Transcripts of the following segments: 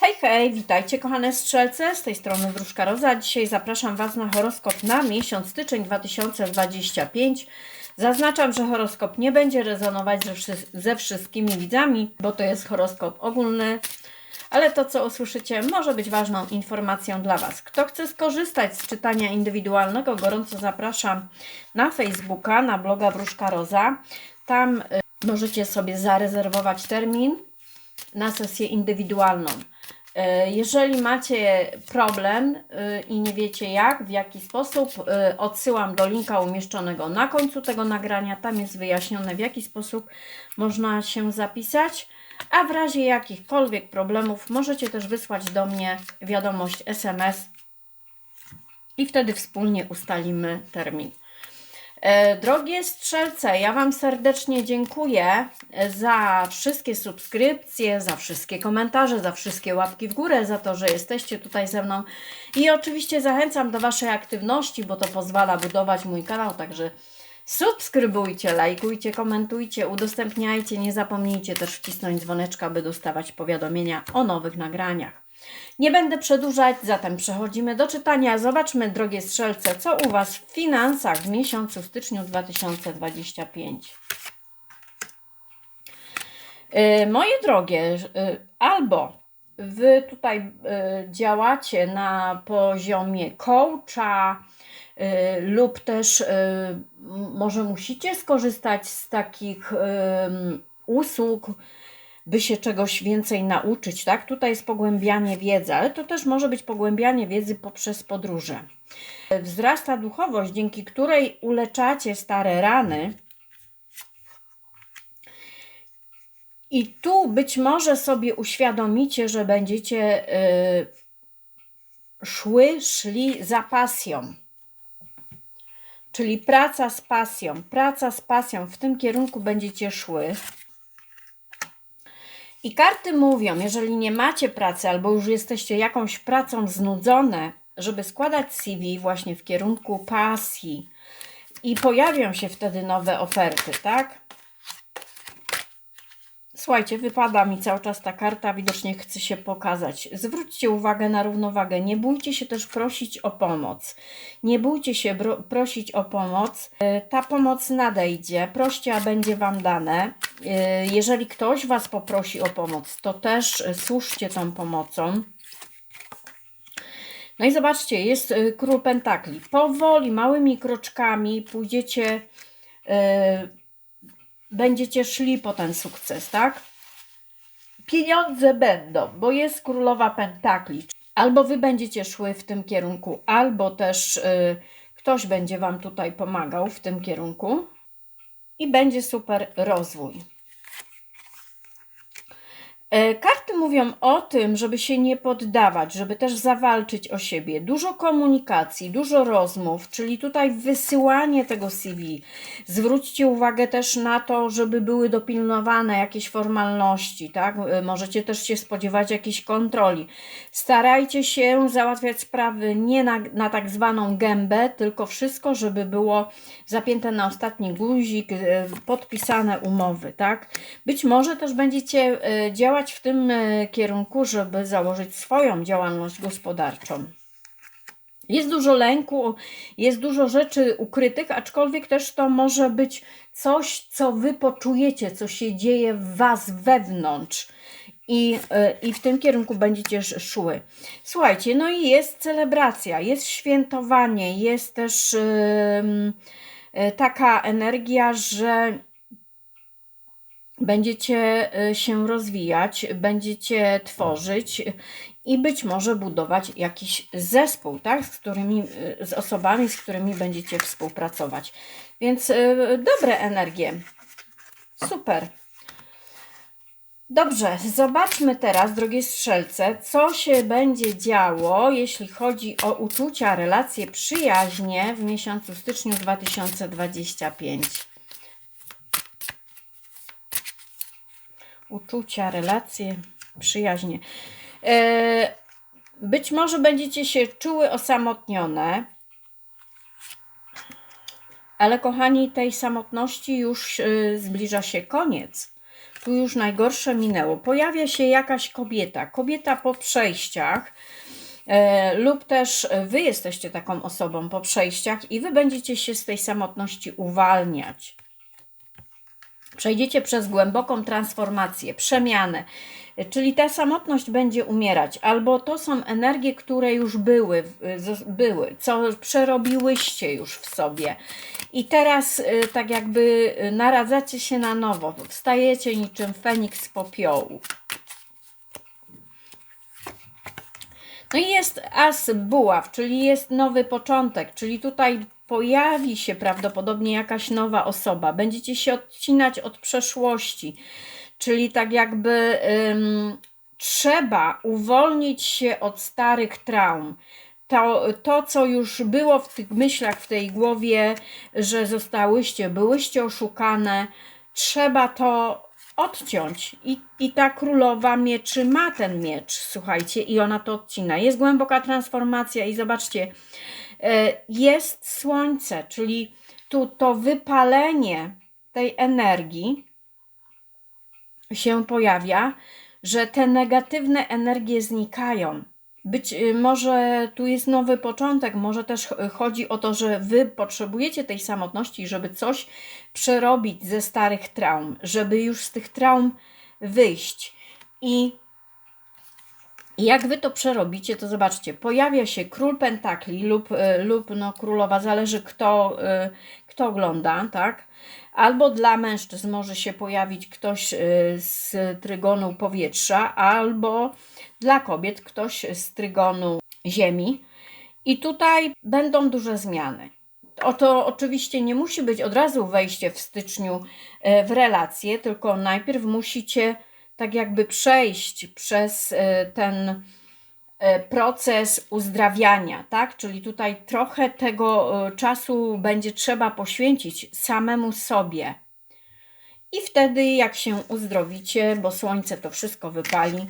Hej, hej, witajcie kochane strzelce, z tej strony Wróżka Roza. Dzisiaj zapraszam Was na horoskop na miesiąc styczeń 2025. Zaznaczam, że horoskop nie będzie rezonować ze, wszy- ze wszystkimi widzami, bo to jest horoskop ogólny, ale to, co usłyszycie, może być ważną informacją dla Was. Kto chce skorzystać z czytania indywidualnego, gorąco zapraszam na Facebooka, na bloga Wróżka Roza. Tam y, możecie sobie zarezerwować termin na sesję indywidualną. E, Jeżeli macie problem y, i nie wiecie jak, w jaki sposób, y, odsyłam do linka umieszczonego na końcu tego nagrania. Tam jest wyjaśnione, w jaki sposób można się zapisać. A w razie jakichkolwiek problemów możecie też wysłać do mnie wiadomość SMS i wtedy wspólnie ustalimy termin. E, Drogie strzelce, ja Wam serdecznie dziękuję e, za wszystkie subskrypcje, za wszystkie komentarze, za wszystkie łapki w górę, za to, że jesteście tutaj ze mną. I oczywiście zachęcam do Waszej aktywności, bo to pozwala budować mój kanał, także subskrybujcie, lajkujcie, komentujcie, udostępniajcie. Nie zapomnijcie też wcisnąć dzwoneczka, by dostawać powiadomienia o nowych nagraniach. Nie będę przedłużać, zatem przechodzimy do czytania. Zobaczmy, drogie strzelce, co u Was w finansach w miesiącu styczniu 2025. Yy, Moje drogie, yy, albo Wy tutaj yy, działacie na poziomie coacha, lub też może musicie skorzystać z takich usług, by się czegoś więcej nauczyć, tak? Tutaj jest pogłębianie wiedzy, ale to też może być pogłębianie wiedzy poprzez podróże. Wzrasta duchowość, dzięki której uleczacie stare rany. I tu być może sobie uświadomicie, że będziecie y, szły, szli za pasją. Czyli praca z pasją. Praca z pasją. W tym kierunku będziecie szły. I karty mówią, jeżeli nie macie pracy albo już jesteście jakąś pracą znudzone, żeby składać CV właśnie w kierunku pasji i pojawią się wtedy nowe oferty, tak? Słuchajcie, wypada mi cały czas ta karta, widocznie chce się pokazać. Zwróćcie uwagę na równowagę. Nie bójcie się też prosić o pomoc. Nie bójcie się prosić o pomoc. E, Ta pomoc nadejdzie. Proście, a będzie Wam dane. E, Jeżeli ktoś Was poprosi o pomoc, to też e, służcie tą pomocą. No i zobaczcie, jest e, król pentakli. Powoli, małymi kroczkami pójdziecie będziecie szli po ten sukces, tak? Pieniądze będą, bo jest królowa pentakli. Albo wy będziecie szły w tym kierunku, albo też y, ktoś będzie wam tutaj pomagał w tym kierunku i będzie super rozwój. E, Karty mówią o tym, żeby się nie poddawać, żeby też zawalczyć o siebie. Dużo komunikacji, dużo rozmów, czyli tutaj wysyłanie tego CV. Zwróćcie uwagę też na to, żeby były dopilnowane jakieś formalności, tak? E, Możecie też się spodziewać jakiejś kontroli. Starajcie się załatwiać sprawy nie na, na tak zwaną gębę, tylko wszystko, żeby było zapięte na ostatni guzik, e, podpisane umowy, tak? Być może też będziecie e, działać w tym e, kierunku, żeby założyć swoją działalność gospodarczą. Jest dużo lęku, jest dużo rzeczy ukrytych, aczkolwiek też to może być coś, co wy poczujecie, co się dzieje w was wewnątrz. I, e, I w tym kierunku będziecie sz- szły. Słuchajcie, no i jest celebracja, jest świętowanie, jest też e, taka energia, że będziecie y, się rozwijać, będziecie tworzyć i być może budować jakiś zespół, tak? z, którymi, y, z osobami, z którymi będziecie współpracować. Więc y, dobre energie. Super. Dobrze, zobaczmy teraz, drogie strzelce, co się będzie działo, jeśli chodzi o uczucia, relacje, przyjaźnie w miesiącu styczniu 2025. uczucia, relacje, przyjaźnie. E, Być może będziecie się czuły osamotnione, ale kochani, tej samotności już e, zbliża się koniec. Tu już najgorsze minęło. Pojawia się jakaś kobieta, kobieta po przejściach, e, lub też wy jesteście taką osobą po przejściach i wy będziecie się z tej samotności uwalniać. Przejdziecie przez głęboką transformację, przemianę. Czyli ta samotność będzie umierać, albo to są energie, które już były, były, co przerobiłyście już w sobie. I teraz y, tak jakby y, naradzacie się na nowo, wstajecie niczym Feniks z popiołu. No i jest as buław, czyli jest nowy początek, czyli tutaj pojawi się prawdopodobnie jakaś nowa osoba. Będziecie się odcinać od przeszłości, czyli tak jakby ym, trzeba uwolnić się od starych traum. To, to, co już było w tych myślach, w tej głowie, że zostałyście, byłyście oszukane, trzeba to odciąć. I, I ta królowa mieczy ma ten miecz, słuchajcie, i ona to odcina. Jest głęboka transformacja, i zobaczcie, jest słońce, czyli tu to wypalenie tej energii się pojawia, że te negatywne energie znikają. Być y, może tu jest nowy początek, może też ch- chodzi o to, że wy potrzebujecie tej samotności, żeby coś przerobić ze starych traum, żeby już z tych traum wyjść. I i jak wy to przerobicie, to zobaczcie, pojawia się król pentakli lub, y, lub no, królowa, zależy kto, y, kto ogląda, tak? Albo dla mężczyzn może się pojawić ktoś y, z trygonu powietrza, albo dla kobiet ktoś z trygonu ziemi. I tutaj będą duże zmiany. O to oczywiście nie musi być od razu wejście w styczniu e, w relacje, tylko najpierw musicie tak jakby przejść przez e, ten e, proces uzdrawiania, tak? Czyli tutaj trochę tego e, czasu będzie trzeba poświęcić samemu sobie. I wtedy, jak się uzdrowicie, bo słońce to wszystko wypali,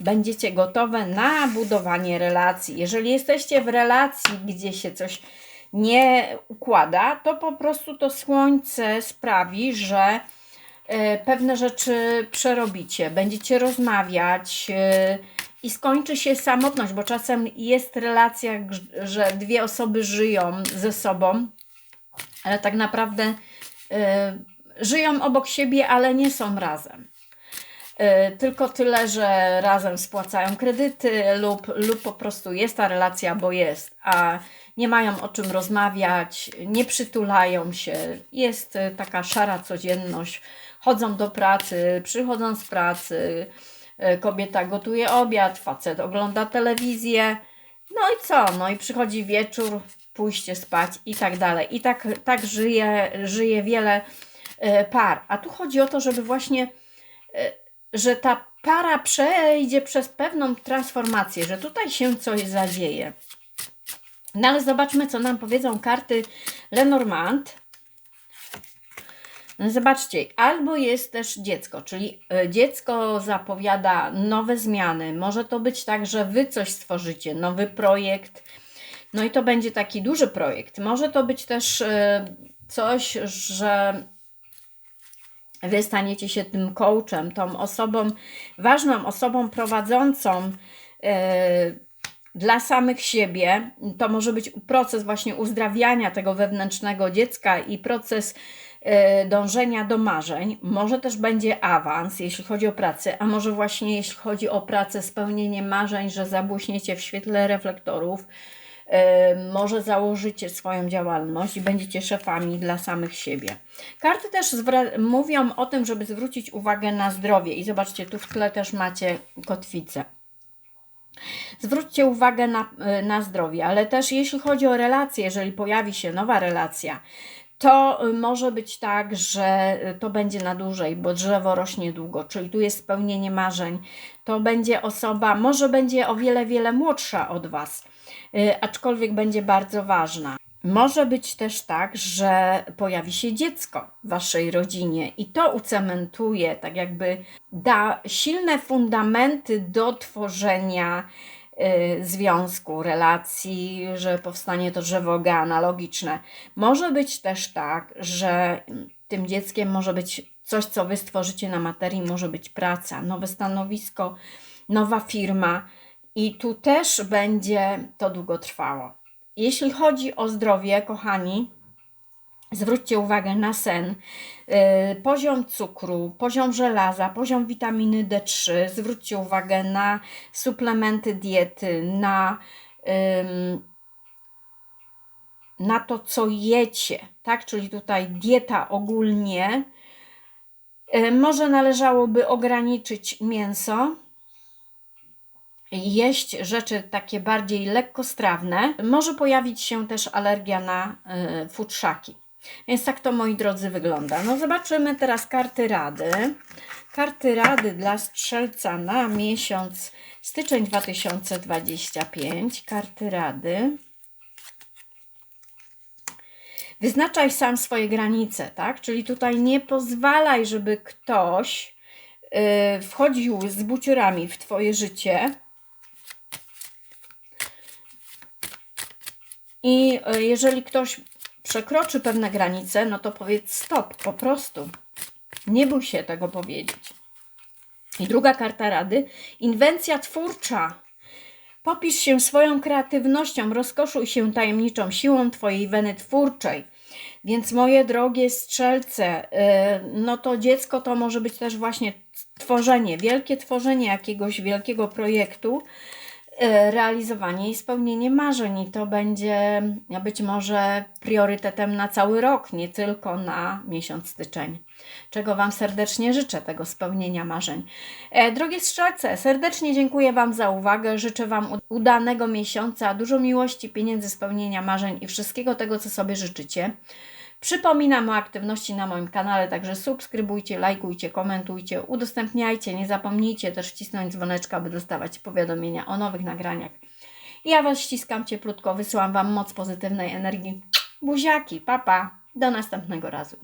będziecie gotowe na budowanie relacji. Jeżeli jesteście w relacji, gdzie się coś nie układa, to po prostu to słońce sprawi, że pewne rzeczy przerobicie, będziecie rozmawiać e, i skończy się samotność, bo czasem jest relacja, że dwie osoby żyją ze sobą, ale tak naprawdę e, żyją obok siebie, ale nie są razem. E, Tylko tyle, że razem spłacają kredyty lub, lub po prostu jest ta relacja, bo jest, a nie mają o czym rozmawiać, nie przytulają się. Jest e, taka szara codzienność. Chodzą do pracy, przychodzą z pracy, e, kobieta gotuje obiad, facet ogląda telewizję. No i co? No i przychodzi wieczór, pójście spać i tak dalej. I tak, tak żyje, żyje wiele e, par. A tu chodzi o to, żeby właśnie że ta para przejdzie przez pewną transformację, że tutaj się coś zadzieje. No ale zobaczmy, co nam powiedzą karty Lenormand. No Zobaczcie, albo jest też dziecko, czyli e, dziecko zapowiada nowe zmiany. Może to być tak, że wy coś stworzycie, nowy projekt. No i to będzie taki duży projekt. Może to być też e, coś, że Wy staniecie się tym coachem, tą osobą, ważną osobą prowadzącą e, dla samych siebie. To może być proces właśnie uzdrawiania tego wewnętrznego dziecka i proces dążenia do marzeń. Może też będzie awans, jeśli chodzi o pracę, a może właśnie jeśli chodzi o pracę, spełnienie marzeń, że zabłyśniecie w świetle reflektorów. E, Może założycie swoją działalność i będziecie szefami dla samych siebie. Karty też mówią o tym, żeby zwrócić uwagę na zdrowie. I zobaczcie, tu w tle też macie kotwicę. Zwróćcie uwagę na, y, na zdrowie, ale też jeśli chodzi o relacje, jeżeli pojawi się nowa relacja, to y, może być tak, że y, to będzie na dłużej, bo drzewo rośnie długo, czyli tu jest spełnienie marzeń. To będzie osoba, może będzie o wiele, wiele młodsza od Was, y, aczkolwiek będzie bardzo ważna. Może być też tak, że pojawi się dziecko w waszej rodzinie i to ucementuje, tak jakby da silne fundamenty do tworzenia związku, relacji, że powstanie to drzewo genealogiczne. Może być też tak, że tym dzieckiem może być coś, co Wy stworzycie na materii, może być praca, nowe stanowisko, nowa firma i tu też będzie to długo trwało. Jeśli chodzi o zdrowie, kochani, zwróćcie uwagę na sen, yy, poziom cukru, poziom żelaza, poziom witaminy D3, zwróćcie uwagę na suplementy diety, na, na to, co jecie, tak? Czyli tutaj dieta ogólnie. Yy, Może należałoby ograniczyć mięso, jeść rzeczy takie bardziej lekkostrawne. Może pojawić się też alergia na y, futrzaki. Więc tak to, moi drodzy, wygląda. No zobaczymy teraz karty rady. Karty rady dla strzelca na miesiąc styczeń 2025. Karty rady. Wyznaczaj sam swoje granice, tak? Czyli tutaj nie pozwalaj, żeby ktoś y, wchodził z buciorami w Twoje życie. I y, jeżeli ktoś przekroczy pewne granice, no to powiedz stop, po prostu. Nie bój się tego powiedzieć. I druga karta rady, inwencja twórcza. Popisz się swoją kreatywnością, rozkoszuj się tajemniczą siłą Twojej weny twórczej. Więc moje drogie strzelce, yy, no to dziecko to może być też właśnie tworzenie, wielkie tworzenie jakiegoś wielkiego projektu, realizowanie i spełnienie marzeń. I to będzie być może priorytetem na cały rok, nie tylko na miesiąc styczeń. Czego Wam serdecznie życzę, tego spełnienia marzeń. E, drogie strzelce, serdecznie dziękuję Wam za uwagę. Życzę Wam udanego miesiąca, dużo miłości, pieniędzy, spełnienia marzeń i wszystkiego tego, co sobie życzycie. Przypominam o aktywności na moim kanale, także subskrybujcie, lajkujcie, komentujcie, udostępniajcie. Nie zapomnijcie też wcisnąć dzwoneczka, by dostawać powiadomienia o nowych nagraniach. Ja Was ściskam cieplutko, wysyłam Wam moc pozytywnej energii. Buziaki, papa, do następnego razu.